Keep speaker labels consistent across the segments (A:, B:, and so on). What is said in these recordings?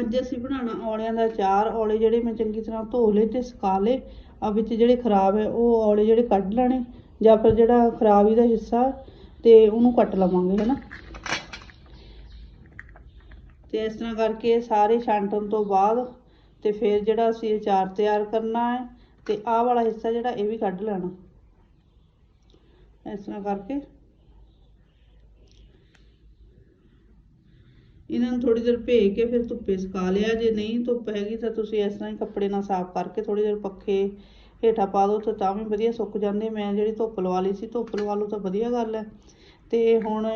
A: ਅੱਜ ਅਸੀਂ ਬਣਾਉਣਾ ਔਲਿਆਂ ਦਾ ਅਚਾਰ। ਔਲੇ ਜਿਹੜੇ ਮੈਂ ਚੰਗੀ ਤਰ੍ਹਾਂ ਧੋ ਲਏ ਤੇ ਸੁਕਾ ਲਏ। ਆ ਵਿੱਚ ਜਿਹੜੇ ਖਰਾਬ ਹੈ, ਉਹ ਔਲੇ ਜਿਹੜੇ ਕੱਢ ਲੈਣੇ ਜਾਂ ਫਿਰ ਜਿਹੜਾ ਖਰਾਬ ਇਹਦਾ ਹਿੱਸਾ ਤੇ ਉਹਨੂੰ ਕੱਟ ਲਵਾਂਗੇ, ਹੈਨਾ? ਤੇ ਇਸ ਤਰ੍ਹਾਂ ਕਰਕੇ ਸਾਰੇ ਛਾਂਟਣ ਤੋਂ ਬਾਅਦ ਤੇ ਫਿਰ ਜਿਹੜਾ ਅਸੀਂ ਅਚਾਰ ਤਿਆਰ ਕਰਨਾ ਹੈ ਤੇ ਆਹ ਵਾਲਾ ਹਿੱਸਾ ਜਿਹੜਾ ਇਹ ਵੀ ਕੱਢ ਲੈਣਾ। ਇਸ ਤਰ੍ਹਾਂ ਕਰਕੇ ਇਹਨਾਂ ਨੂੰ ਥੋੜੀ ਦੇਰ ਭੇ ਕੇ ਫਿਰ ਧੁੱਪੇ ਸੁਕਾ ਲਿਆ, ਜੇ ਨਹੀਂ ਧੁੱਪ ਹੈਗੀ ਤਾਂ ਤੁਸੀਂ ਇਸ ਤਰ੍ਹਾਂ ਹੀ ਕੱਪੜੇ ਨਾਲ ਸਾਫ਼ ਕਰਕੇ ਥੋੜੀ ਦੇਰ ਪੱਖੇ ਹੇਠਾਂ ਪਾ ਦਿਓ ਤਾਂ ਤਾਂ ਵੀ ਵਧੀਆ ਸੁੱਕ ਜਾਂਦੇ। ਮੈਂ ਜਿਹੜੀ ਧੁੱਪ ਲਵਾ ਲਈ ਸੀ, ਧੁੱਪ ਲਵਾ ਲਓ ਤਾਂ ਵਧੀਆ ਗੱਲ ਹੈ। ਤੇ ਹੁਣ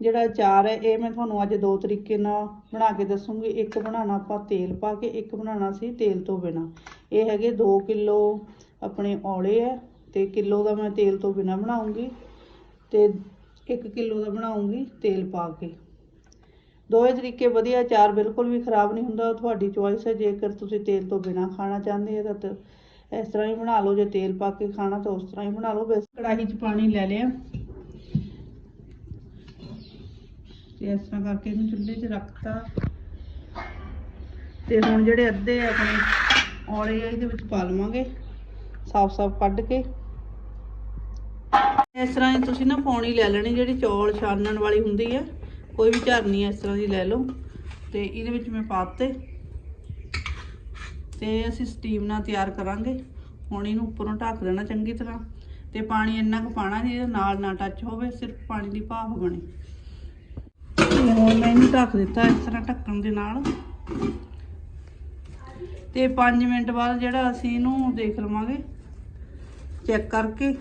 A: ਜਿਹੜਾ ਅਚਾਰ ਹੈ, ਇਹ ਮੈਂ ਤੁਹਾਨੂੰ ਅੱਜ ਦੋ ਤਰੀਕੇ ਨਾਲ ਬਣਾ ਕੇ ਦੱਸੂੰਗੀ। ਇੱਕ ਬਣਾਉਣਾ ਆਪਾਂ ਤੇਲ ਪਾ ਕੇ, ਇੱਕ ਬਣਾਉਣਾ ਸੀ ਤੇਲ ਤੋਂ ਬਿਨਾ। ਇਹ ਹੈਗੇ 2 ਕਿਲੋ ਆਪਣੇ ਔਲੇ ਹੈ, ਤੇ ਕਿਲੋ ਦਾ ਮੈਂ ਤੇਲ ਤੋਂ ਬਿਨਾ ਬਣਾਉਂਗੀ ਤੇ 1 ਕਿਲੋ ਦਾ ਬਣਾਉਂਗੀ ਤੇਲ ਪਾ ਕੇ। ਦੋਵੇਂ ਤਰੀਕੇ ਵਧੀਆ, ਅਚਾਰ ਬਿਲਕੁਲ ਵੀ ਖਰਾਬ ਨਹੀਂ ਹੁੰਦਾ। ਉਹ ਤੁਹਾਡੀ ਚੋਇਸ ਹੈ, ਜੇਕਰ ਤੁਸੀਂ ਤੇਲ ਤੋਂ ਬਿਨਾਂ ਖਾਣਾ ਚਾਹੁੰਦੇ ਹੋ ਤਾਂ ਇਸ ਤਰ੍ਹਾਂ ਹੀ ਬਣਾ ਲਓ। ਜੇ ਤੇਲ ਪਾ ਕੇ ਖਾਣਾ ਤਾਂ ਉਸ ਤਰ੍ਹਾਂ ਹੀ ਬਣਾ ਲਓ। ਬਸ ਕੜਾਹੀ 'ਚ ਪਾਣੀ ਲੈ ਲਿਆ। ਤੇ ਇਸ ਤਰ੍ਹਾਂ ਕਰਕੇ ਇਹਨੂੰ ਚੁੱਲ੍ਹੇ 'ਚ ਰੱਖਤਾ। ਤੇ ਹੁਣ ਜਿਹੜੇ ਅੱਧੇ ਆਪਣੇ ਔਲੇ ਆ, ਇਹਦੇ ਵਿੱਚ ਪਾ ਲਵਾਂਗੇ। ਸਾਫ਼-ਸਾਫ਼ ਕੱਢ ਕੇ। ਇਸ ਤਰ੍ਹਾਂ ਹੀ ਤੁਸੀਂ ਨਾ ਪੌਣੀ ਲੈ ਲੈਣੀ, ਜਿਹੜੀ ਚੌਲ ਛਾਨਣ ਵਾਲੀ ਹੁੰਦੀ ਹੈ। ਕੋਈ ਵੀ ਝਰਨੀ ਇਸ ਤਰ੍ਹਾਂ ਦੀ ਲੈ ਲਓ। ਤੇ ਇਹਦੇ ਵਿੱਚ ਮੈਂ ਪਾਤੇ ਤੇ ਅਸੀਂ ਸਟੀਮ ਨਾਲ ਤਿਆਰ ਕਰਾਂਗੇ। ਹੁਣ ਇਹਨੂੰ ਉੱਪਰੋਂ ਢੱਕ ਦੇਣਾ ਚੰਗੀ ਤਰ੍ਹਾਂ। ਤੇ ਪਾਣੀ ਇੰਨਾ ਕੁ ਪਾਣਾ ਜਿਹਦੇ ਨਾਲ ਨਾ ਟੱਚ ਹੋਵੇ, ਸਿਰਫ ਪਾਣੀ ਦੀ ਭਾਫ ਬਣੇ। ਤੇ ਹੁਣ ਮੈਂ ਇਹਨੂੰ ਢੱਕ ਦਿੱਤਾ ਇਸ ਤਰ੍ਹਾਂ ਢੱਕਣ ਦੇ ਨਾਲ। ਤੇ 5 ਮਿੰਟ ਬਾਅਦ ਜਿਹੜਾ ਅਸੀਂ ਇਹਨੂੰ ਦੇਖ ਲਵਾਂਗੇ ਚੈੱਕ ਕਰਕੇ।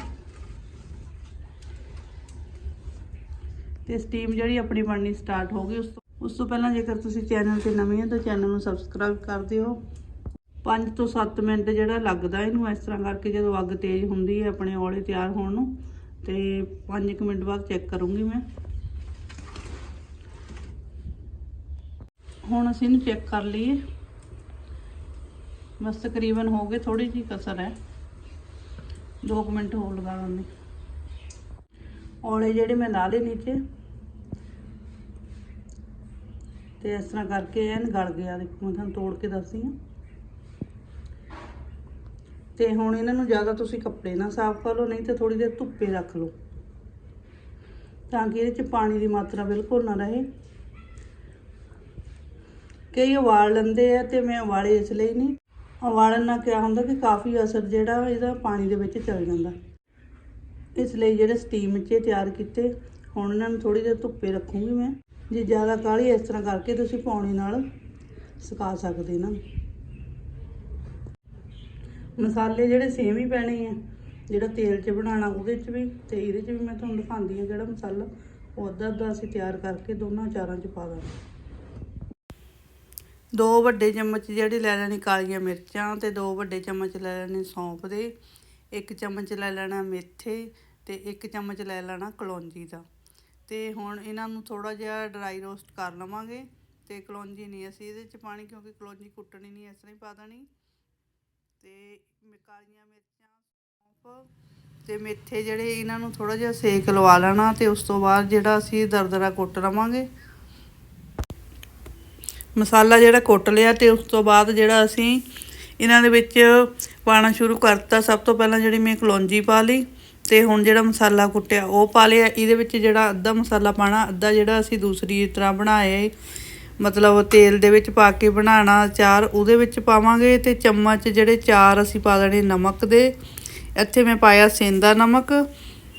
A: ਤੇ ਸਟੀਮ ਜਿਹੜੀ ਆਪਣੀ ਬਣਨੀ ਸਟਾਰਟ ਹੋ ਗਈ। ਉਸ ਤੋਂ ਉਸ ਤੋਂ ਪਹਿਲਾਂ ਜੇਕਰ ਤੁਸੀਂ ਚੈਨਲ ਤੇ ਨਵੇਂ ਹੋ ਤਾਂ ਚੈਨਲ ਨੂੰ ਸਬਸਕ੍ਰਾਈਬ ਕਰ ਦਿਓ। 5 ਤੋਂ 7 ਮਿੰਟ ਜਿਹੜਾ ਲੱਗਦਾ ਇਹਨੂੰ, ਇਸ ਤਰ੍ਹਾਂ ਕਰਕੇ ਜਦੋਂ ਅੱਗ ਤੇਜ਼ ਹੁੰਦੀ ਹੈ ਆਪਣੇ ਔਲੇ ਤਿਆਰ ਹੋਣ ਨੂੰ, ਤੇ 5 ਮਿੰਟ ਬਾਅਦ ਚੈੱਕ ਕਰੂੰਗੀ ਮੈਂ। ਹੁਣ ਅਸੀਂ ਇਹਨੂੰ ਚੈੱਕ ਕਰ ਲਈਏ। ਬਸ ਤਕਰੀਬਨ ਹੋ ਗਏ ਥੋੜੀ ਜਿਹੀ ਕਸਰ ਹੈ। 2 ਮਿੰਟ ਹੋਰ ਲਗਾ ਦਿੰਦੇ ਔਲੇ ਜਿਹੜੇ ਮੈਂ ਲਾ ਲਏ ਨੀਚੇ। ਤੇ ਇਸ ਤਰ੍ਹਾਂ ਕਰਕੇ ਐਨ ਗਲ ਗਿਆ। ਦੇਖੋ, ਮੈਂ ਤੁਹਾਨੂੰ ਤੋੜ ਕੇ ਦੱਸਦੀ ਹਾਂ। ਤੇ ਹੁਣ ਇਹਨਾਂ ਨੂੰ ਜ਼ਿਆਦਾ ਤੁਸੀਂ ਕੱਪੜੇ ਨਾਲ ਸਾਫ਼ ਕਰ ਲਓ, ਨਹੀਂ ਤੇ ਥੋੜੀ ਦੇਰ ਧੁੱਪੇ ਰੱਖ ਲਓ। ਤਾਂ ਕਿ ਇਹਦੇ ਚ ਪਾਣੀ ਦੀ ਮਾਤਰਾ ਬਿਲਕੁਲ ਨਾ ਰਹੇ। ਕਈ ਉਬਾਲ ਲੈਂਦੇ ਆ ਤੇ ਮੈਂ ਉਬਾਲੇ ਇਸ ਲਈ ਨਹੀਂ। ਉਬਾਲਣ ਨਾਲ ਕਿਆ ਹੁੰਦਾ ਕਿ ਕਾਫੀ ਅਸਰ ਜਿਹੜਾ ਇਹਦਾ ਪਾਣੀ ਦੇ ਵਿੱਚ ਚਲ ਜਾਂਦਾ। ਇਸ ਲਈ ਜਿਹੜੇ ਸਟੀਮ 'ਚ ਤਿਆਰ ਕੀਤੇ, ਹੁਣ ਇਹਨਾਂ ਨੂੰ ਥੋੜੀ ਦੇਰ ਧੁੱਪੇ ਰੱਖੂੰਗੀ ਮੈਂ। ਜੇ ਜ਼ਿਆਦਾ ਕਾਲੀ ਇਸ ਤਰ੍ਹਾਂ ਕਰਕੇ ਤੁਸੀਂ ਪਾਣੀ ਨਾਲ ਸੁਕਾ ਸਕਦੇ ਨਾ। ਮਸਾਲੇ ਜਿਹੜੇ ਸੇਮ ਹੀ ਪੈਣੇ ਆ, ਜਿਹੜਾ ਤੇਲ 'ਚ ਬਣਾਉਣਾ ਉਹਦੇ 'ਚ ਵੀ ਤੇ ਇਹਦੇ 'ਚ ਵੀ ਮੈਂ ਤੁਹਾਨੂੰ ਦਿਖਾਉਂਦੀ ਹਾਂ ਜਿਹੜਾ ਮਸਾਲਾ, ਉਹ ਅੱਧਾ ਅੱਧਾ ਅਸੀਂ ਤਿਆਰ ਕਰਕੇ ਦੋਨਾਂ ਚਾਰਾਂ 'ਚ ਪਾ ਦਾਂਗੇ। ਦੋ ਵੱਡੇ ਚਮਚ ਜਿਹੜੇ ਲੈ ਲੈਣੀ ਕਾਲੀਆਂ ਮਿਰਚਾਂ ਤੇ ਦੋ ਵੱਡੇ ਚਮਚ ਲੈ ਲੈਣੇ ਸੌਂਫ ਦੇ। ਇੱਕ ਚਮਚ ਲੈ ਲੈਣਾ ਮੇਥੇ ਅਤੇ ਇੱਕ ਚਮਚ ਲੈ ਲੈਣਾ ਕਲੌਂਜੀ ਦਾ। ਅਤੇ ਹੁਣ ਇਹਨਾਂ ਨੂੰ ਥੋੜ੍ਹਾ ਜਿਹਾ ਡਰਾਈ ਰੋਸਟ ਕਰ ਲਵਾਂਗੇ ਅਤੇ ਕਲੌਂਜੀ ਨਹੀਂ, ਅਸੀਂ ਇਹਦੇ ਚ ਪਾਣੀ ਕਿਉਂਕਿ ਕਲੌਂਜੀ ਕੁੱਟਣੀ ਨਹੀਂ, ਇਸ ਤਰ੍ਹਾਂ ਹੀ ਪਾ ਦੇਣੀ। ਅਤੇ ਕਾਲੀਆਂ ਮਿਰਚਾਂ, ਸੌਂਫ ਅਤੇ ਮੇਥੇ ਜਿਹੜੇ ਇਹਨਾਂ ਨੂੰ ਥੋੜ੍ਹਾ ਜਿਹਾ ਸੇਕ ਲਵਾ ਲੈਣਾ ਅਤੇ ਉਸ ਤੋਂ ਬਾਅਦ ਜਿਹੜਾ ਅਸੀਂ ਦਰਦਰਾ ਕੁੱਟ ਲਵਾਂਗੇ। ਮਸਾਲਾ ਜਿਹੜਾ ਕੁੱਟ ਲਿਆ ਅਤੇ ਉਸ ਤੋਂ ਬਾਅਦ ਜਿਹੜਾ ਅਸੀਂ ਇਹਨਾਂ ਦੇ ਵਿੱਚ ਪਾਣਾ ਸ਼ੁਰੂ ਕਰਤਾ। ਸਭ ਤੋਂ ਪਹਿਲਾਂ ਜਿਹੜੀ ਮੈਂ ਕਲੌਂਜੀ ਪਾ ਲਈ ਤੇ ਹੁਣ ਜਿਹੜਾ ਮਸਾਲਾ ਕੁੱਟਿਆ, ਉਹ ਪਾ ਲਿਆ। ਇਹਦੇ ਵਿੱਚ ਜਿਹੜਾ ਅੱਧਾ ਮਸਾਲਾ ਪਾਣਾ ਅੱਧਾ ਜਿਹੜਾ ਅਸੀਂ ਦੂਸਰੀ ਤਰ੍ਹਾਂ ਬਣਾਇਆ ਮਤਲਬ ਤੇਲ ਦੇ ਵਿੱਚ ਪਾ ਕੇ ਬਣਾਉਣਾ ਚਾਰ ਉਹਦੇ ਵਿੱਚ ਪਾਵਾਂਗੇ ਤੇ ਚਮਚ ਜਿਹੜੇ ਚਾਰ ਅਸੀਂ ਪਾ ਦੇਣੇ ਨਮਕ ਦੇ, ਇੱਥੇ ਮੈਂ ਪਾਇਆ ਸੇਂਦਾ ਨਮਕ।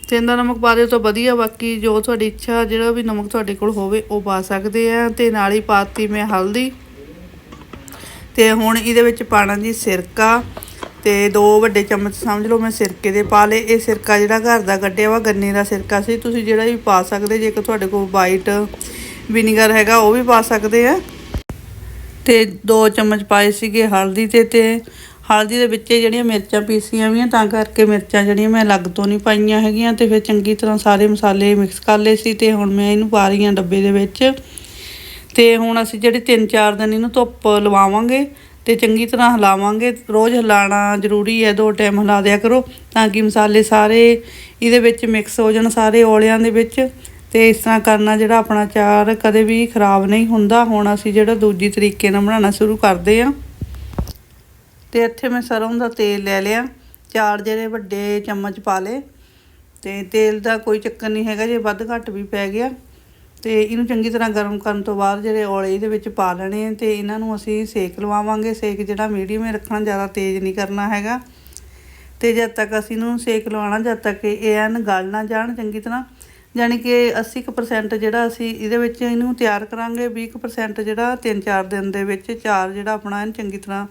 A: ਸੇਂਦਾ ਨਮਕ ਪਾ ਦਿਓ ਤਾਂ ਵਧੀਆ, ਬਾਕੀ ਜੋ ਤੁਹਾਡੀ ਇੱਛਾ, ਜਿਹੜਾ ਵੀ ਨਮਕ ਤੁਹਾਡੇ ਕੋਲ ਹੋਵੇ, ਉਹ ਪਾ ਸਕਦੇ ਆ ਤੇ ਨਾਲ ਹੀ ਪਾਤੀ ਮੈਂ ਹਲਦੀ। ਤੇ ਹੁਣ ਇਹਦੇ ਵਿੱਚ ਪਾਣਾ ਜੀ ਸਿਰਕਾ ਤੇ ਦੋ ਵੱਡੇ ਚਮਚ ਸਮਝ ਲਓ ਮੈਂ ਸਿਰਕੇ ਦੇ ਪਾ ਲਏ। ਇਹ ਸਿਰਕਾ ਜਿਹੜਾ ਘਰ ਦਾ ਕੱਢਿਆ ਵਾ, ਗੰਨੇ ਦਾ ਸਿਰਕਾ ਸੀ। ਤੁਸੀਂ ਜਿਹੜਾ ਵੀ ਪਾ ਸਕਦੇ, ਜੇਕਰ ਤੁਹਾਡੇ ਕੋਲ ਵਾਈਟ ਵਿਨੀਗਰ ਹੈਗਾ, ਉਹ ਵੀ ਪਾ ਸਕਦੇ ਆ। ਤੇ ਦੋ ਚਮਚ ਪਾਏ ਸੀਗੇ ਹਲਦੀ ਤੇ ਤੇ ਹਲਦੀ ਦੇ ਵਿੱਚ ਜਿਹੜੀਆਂ ਮਿਰਚਾਂ ਪੀਸੀਆਂ ਵੀਆਂ, ਤਾਂ ਕਰਕੇ ਮਿਰਚਾਂ ਜਿਹੜੀਆਂ ਮੈਂ ਅਲੱਗ ਤੋਂ ਨਹੀਂ ਪਾਈਆਂ ਹੈਗੀਆਂ ਤੇ ਫਿਰ ਚੰਗੀ ਤਰ੍ਹਾਂ ਸਾਰੇ ਮਸਾਲੇ ਮਿਕਸ ਕਰ ਲਏ ਸੀ ਤੇ ਹੁਣ ਮੈਂ ਇਹਨੂੰ ਪਾ ਰਹੀ ਹਾਂ ਡੱਬੇ ਦੇ ਵਿੱਚ। ਤੇ ਹੁਣ ਅਸੀਂ ਜਿਹੜੇ 3-4 ਦਿਨ ਇਹਨੂੰ ਧੁੱਪ ਲਵਾਵਾਂਗੇ ਤੇ ਚੰਗੀ ਤਰ੍ਹਾਂ ਹਿਲਾਵਾਂਗੇ। ਰੋਜ਼ ਹਿਲਾਣਾ ਜ਼ਰੂਰੀ ਹੈ, ਦੋ ਟਾਈਮ ਹਿਲਾ ਦਿਆ ਕਰੋ ਤਾਂ ਕਿ ਮਸਾਲੇ ਸਾਰੇ ਇਹਦੇ ਵਿੱਚ ਮਿਕਸ ਹੋ ਜਾਣ, ਸਾਰੇ ਔਲਿਆਂ ਦੇ ਵਿੱਚ। ਤੇ ਇਸ ਤਰ੍ਹਾਂ ਕਰਨਾ ਜਿਹੜਾ ਆਪਣਾ ਚਾਰ ਕਦੇ ਵੀ ਖਰਾਬ ਨਹੀਂ ਹੁੰਦਾ। ਹੁਣ ਅਸੀਂ ਜਿਹੜਾ ਦੂਜੀ ਤਰੀਕੇ ਨਾਲ ਬਣਾਉਣਾ ਸ਼ੁਰੂ ਕਰਦੇ ਹਾਂ। ਤੇ ਇੱਥੇ ਮੈਂ ਸਰੋਂ ਦਾ ਤੇਲ ਲੈ ਲਿਆ। ਚਾਰ ਜਿਹੜੇ ਵੱਡੇ ਚਮਚ ਪਾ ਲਏ। ਤੇ ਤੇਲ ਦਾ ਕੋਈ ਚੱਕਰ ਨਹੀਂ ਹੈਗਾ, ਜੇ ਵੱਧ ਘੱਟ ਵੀ ਪੈ ਗਿਆ। ਤੇ ਇਹਨੂੰ ਚੰਗੀ ਤਰ੍ਹਾਂ ਗਰਮ ਕਰਨ ਤੋਂ ਬਾਅਦ ਜਿਹੜੇ ਔਲੇ ਇਹਦੇ ਵਿੱਚ ਪਾ ਲੈਣੇ ਆ ਤੇ ਇਹਨਾਂ ਨੂੰ ਅਸੀਂ ਸੇਕ ਲਵਾਵਾਂਗੇ। ਸੇਕ ਜਿਹੜਾ ਮੀਡੀਅਮ ਹੀ, ਰੱਖਣਾ ਜ਼ਿਆਦਾ ਤੇਜ਼ ਨਹੀਂ ਕਰਨਾ ਹੈਗਾ। ਤੇ ਜਦ ਤੱਕ ਅਸੀਂ ਇਹਨੂੰ ਸੇਕ ਲਵਾਉਣਾ, ਜਦ ਤੱਕ ਇਹ ਐਨ ਗਲ ਨਾ ਜਾਣ ਚੰਗੀ ਤਰ੍ਹਾਂ, ਯਾਨੀ ਕਿ 80% ਜਿਹੜਾ ਅਸੀਂ ਇਹਦੇ ਵਿੱਚ ਇਹਨੂੰ ਤਿਆਰ ਕਰਾਂਗੇ 20% ਜਿਹੜਾ 3-4 ਦਿਨ ਦੇ ਵਿੱਚ ਚਾਰ ਜਿਹੜਾ ਆਪਣਾ ਐਨ ਚੰਗੀ ਤਰ੍ਹਾਂ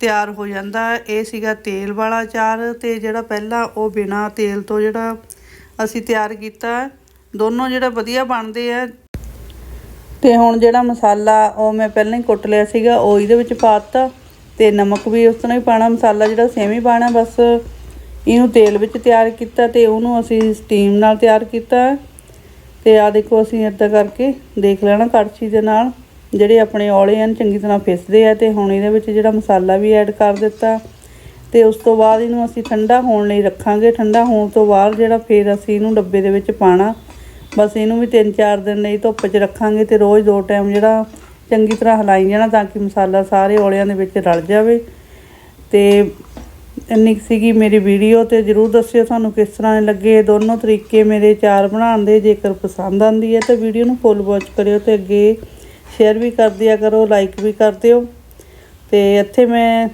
A: ਤਿਆਰ ਹੋ ਜਾਂਦਾ। ਇਹ ਸੀਗਾ ਤੇਲ ਵਾਲਾ ਚਾਰ ਤੇ ਜਿਹੜਾ ਪਹਿਲਾਂ ਉਹ ਬਿਨਾ ਤੇਲ ਤੋਂ ਜਿਹੜਾ ਅਸੀਂ ਤਿਆਰ ਕੀਤਾ। ਦੋਨੋਂ ਜਿਹੜਾ ਵਧੀਆ ਬਣਦੇ ਆ। ਤੇ ਹੁਣ ਜਿਹੜਾ ਮਸਾਲਾ, ਉਹ ਮੈਂ ਪਹਿਲਾਂ ਹੀ ਕੁੱਟ ਲਿਆ ਸੀਗਾ, ਉਹ ਇਹਦੇ ਵਿੱਚ ਪਾਤਾ ਤੇ ਨਮਕ ਵੀ ਉਸ ਤਰ੍ਹਾਂ ਹੀ ਪਾਣਾ ਮਸਾਲਾ ਜਿਹੜਾ ਸੇਮ ਹੀ ਪਾਣਾ ਬਸ ਇਹਨੂੰ ਤੇਲ ਵਿੱਚ ਤਿਆਰ ਕੀਤਾ ਤੇ ਉਹਨੂੰ ਅਸੀਂ ਸਟੀਮ ਨਾਲ ਤਿਆਰ ਕੀਤਾ। ਹੈ। ਤੇ ਆ ਦੇਖੋ ਅਸੀਂ ਇੱਦਾਂ ਕਰਕੇ ਦੇਖ ਲੈਣਾ ਕੜਛੀ ਦੇ ਨਾਲ, ਜਿਹੜੇ ਆਪਣੇ ਔਲੇ ਹਨ, ਚੰਗੀ ਤਰ੍ਹਾਂ ਫਿਸਦੇ ਆ ਤੇ ਹੁਣ ਇਹਦੇ ਵਿੱਚ ਜਿਹੜਾ ਮਸਾਲਾ ਵੀ ਐਡ ਕਰ ਦਿੱਤਾ। ਤੇ ਉਸ ਤੋਂ ਬਾਅਦ ਇਹਨੂੰ ਅਸੀਂ ਠੰਡਾ ਹੋਣ ਲਈ ਰੱਖਾਂਗੇ। ਠੰਡਾ ਹੋਣ ਤੋਂ ਬਾਅਦ ਜਿਹੜਾ ਫਿਰ ਅਸੀਂ ਇਹਨੂੰ ਡੱਬੇ ਦੇ ਵਿੱਚ ਪਾਣਾ ਬਸ ਇਹਨੂੰ ਵੀ 3-4 ਦਿਨ ਲਈ ਧੁੱਪ 'ਚ ਰੱਖਾਂਗੇ ਤੇ ਰੋਜ਼ ਦੋ ਟਾਈਮ ਜਿਹੜਾ ਚੰਗੀ ਤਰ੍ਹਾਂ ਹਿਲਾਈ ਜਾਣਾ ਤਾਂ ਕਿ ਮਸਾਲਾ ਸਾਰੇ ਔਲਿਆਂ ਦੇ ਵਿੱਚ ਰਲ ਜਾਵੇ। ਤੇ ਇੰਨੀ ਕੁ ਸੀਗੀ ਮੇਰੀ ਵੀਡੀਓ ਤੇ ਜਰੂਰ ਦੱਸਿਓ ਤੁਹਾਨੂੰ ਕਿਸ ਤਰ੍ਹਾਂ ਲੱਗੇ ਦੋਨੋਂ ਤਰੀਕੇ ਮੇਰੇ ਚਾਰ ਬਣਾਉਣ ਦੇ, ਜੇਕਰ ਪਸੰਦ ਆਂਦੀ ਹੈ ਤਾਂ ਵੀਡੀਓ ਨੂੰ ਫੁੱਲ ਵਾਚ ਕਰਿਓ ਤੇ ਅੱਗੇ ਸ਼ੇਅਰ ਵੀ ਕਰ ਦਿਆ ਕਰੋ ਲਾਈਕ ਵੀ ਕਰ ਦਿਓ। ਤੇ ਇੱਥੇ ਮੈਂ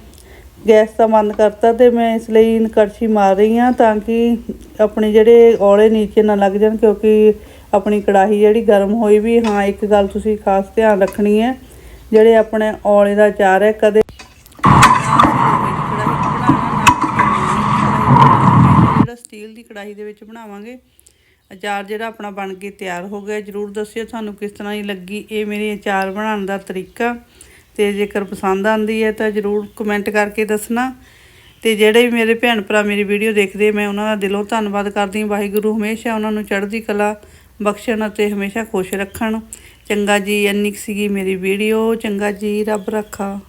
A: ਗੈਸ ਦਾ ਬੰਦ ਕਰਤਾ ਤੇ ਮੈਂ ਇਸ ਲਈ ਕੜਛੀ ਮਾਰ ਰਹੀ ਹਾਂ ਤਾਂ ਕਿ ਆਪਣੇ ਜਿਹੜੇ ਔਲੇ ਨੀਚੇ ਨਾ ਲੱਗ ਜਾਣ ਕਿਉਂਕਿ ਆਪਣੀ ਕੜਾਹੀ ਜਿਹੜੀ ਗਰਮ ਹੋਈ ਵੀ, ਹਾਂ, ਇੱਕ ਗੱਲ ਤੁਸੀਂ ਖਾਸ ਧਿਆਨ ਰੱਖਣੀ ਹੈ, ਜਿਹੜੇ ਆਪਣੇ ਔਲੇ ਦਾ ਅਚਾਰ ਹੈ, ਕਦੇ ਜਿਹੜਾ ਸਟੀਲ ਦੀ ਕੜਾਹੀ ਦੇ ਵਿੱਚ ਬਣਾਵਾਂਗੇ, ਅਚਾਰ ਜਿਹੜਾ ਆਪਣਾ ਬਣ ਕੇ ਤਿਆਰ ਹੋ ਗਿਆ, ਜਰੂਰ ਦੱਸਿਓ ਤੁਹਾਨੂੰ ਕਿਸ ਤਰ੍ਹਾਂ ਦੀ ਲੱਗੀ, ਇਹ ਮੇਰੀ ਅਚਾਰ ਬਣਾਉਣ ਦਾ ਤਰੀਕਾ। ਤੇ ਜੇਕਰ ਪਸੰਦ ਆਂਦੀ ਹੈ ਤਾਂ ਜਰੂਰ ਕਮੈਂਟ ਕਰਕੇ ਦੱਸਣਾ। ਤੇ ਜਿਹੜੇ ਵੀ ਮੇਰੇ ਭੈਣ ਭਰਾ ਮੇਰੀ ਵੀਡੀਓ ਦੇਖਦੇ ਮੈਂ ਉਹਨਾਂ ਦਾ ਦਿਲੋਂ ਧੰਨਵਾਦ ਕਰਦੀ ਹਾਂ। ਵਾਹਿਗੁਰੂ ਹਮੇਸ਼ਾ ਉਹਨਾਂ ਨੂੰ ਚੜ੍ਹਦੀ ਕਲਾ ਬਖਸ਼ਣ ਅਤੇ ਹਮੇਸ਼ਾ ਖੁਸ਼ ਰੱਖਣ। ਚੰਗਾ ਜੀ, ਇੰਨੀ ਕੁ ਸੀਗੀ ਮੇਰੀ ਵੀਡੀਓ ਚੰਗਾ ਜੀ, ਰੱਬ ਰੱਖਾ।